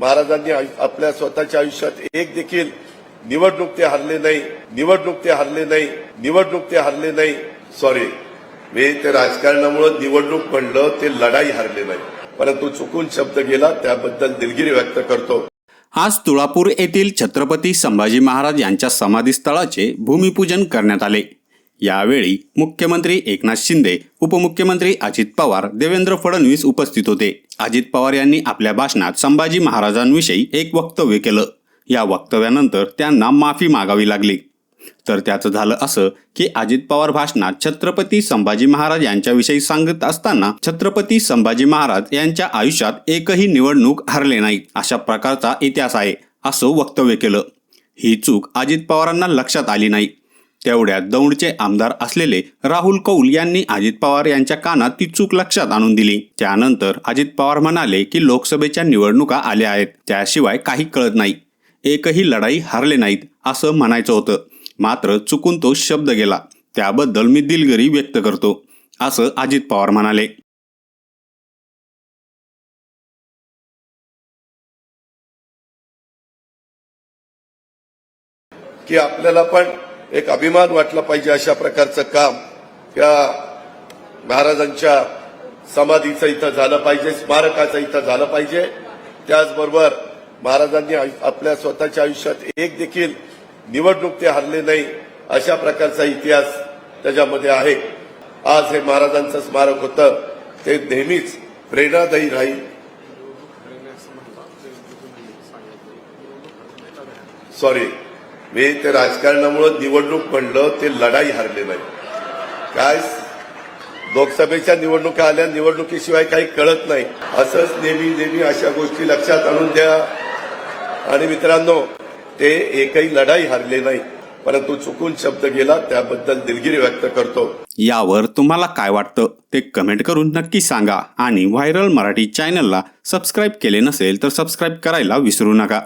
महाराजांनी आपल्या स्वतःच्या आयुष्यात एक देखील निवडणूक ते हरले नाही निवडणूक ते हरले नाही निवडणूक ते हरले नाही. सॉरी मी ते राजकारणामुळे निवडणूक म्हणलं ते लढाई हरले नाही. परंतु चुकून शब्द गेला त्याबद्दल दिलगिरी व्यक्त करतो. आज तुळापूर येथील छत्रपती संभाजी महाराज यांच्या समाधीस्थळाचे भूमिपूजन करण्यात आले. यावेळी मुख्यमंत्री एकनाथ शिंदे उपमुख्यमंत्री अजित पवार देवेंद्र फडणवीस उपस्थित होते. अजित पवार यांनी आपल्या भाषणात संभाजी महाराजांविषयी एक वक्तव्य केलं. या वक्तव्यानंतर त्यांना माफी मागावी लागली. तर त्याचं झालं असं की अजित पवार भाषणात छत्रपती संभाजी महाराज यांच्याविषयी सांगत असताना छत्रपती संभाजी महाराज यांच्या आयुष्यात एकही निवडणूक हरले नाही अशा प्रकारचा इतिहास आहे असं वक्तव्य केलं. ही चूक अजित पवारांना लक्षात आली नाही. तेवढ्यात दौंडचे आमदार असलेले राहुल कौल यांनी अजित पवार यांच्या कानात ती चूक लक्षात आणून दिली. त्यानंतर अजित पवार म्हणाले की लोकसभेच्या निवडणुका आल्या आहेत. त्याशिवाय काही कळत नाही. एकही लढाई हारले नाहीत असं म्हणायचं होतं. मात्र चुकून तो शब्द गेला. त्याबद्दल मी दिलगिरी व्यक्त करतो असं अजित पवार म्हणाले. की आपल्याला पण एक अभिमान वाटला पाहिजे अशा प्रकारचं काम या महाराजांच्या समाधीचं इथं झालं पाहिजे स्मारकाचं इथं झालं पाहिजे. त्याचबरोबर महाराजांनी आपल्या स्वतःच्या आयुष्यात एक देखील निवडणूक ते हरले नाही अशा प्रकारचा इतिहास त्याच्यामध्ये आहे. आज हे महाराजांचं स्मारक होतं ते नेहमीच प्रेरणादायी राहील. सॉरी मी ते राजकारणामुळे निवडणूक म्हणलं ते लढाई हरले नाही. काय लोकसभेच्या निवडणुका आल्या निवडणुकीशिवाय काही कळत नाही. असंच नेहमी नेहमी अशा गोष्टी लक्षात आणून द्या. आणि मित्रांनो ते एकही लढाई हरले नाही. परंतु चुकून शब्द गेला त्याबद्दल दिलगिरी व्यक्त करतो. यावर तुम्हाला काय वाटतं ते कमेंट करून नक्की सांगा. आणि व्हायरल मराठी चॅनलला सबस्क्राईब केले नसेल तर सबस्क्राईब करायला विसरू नका.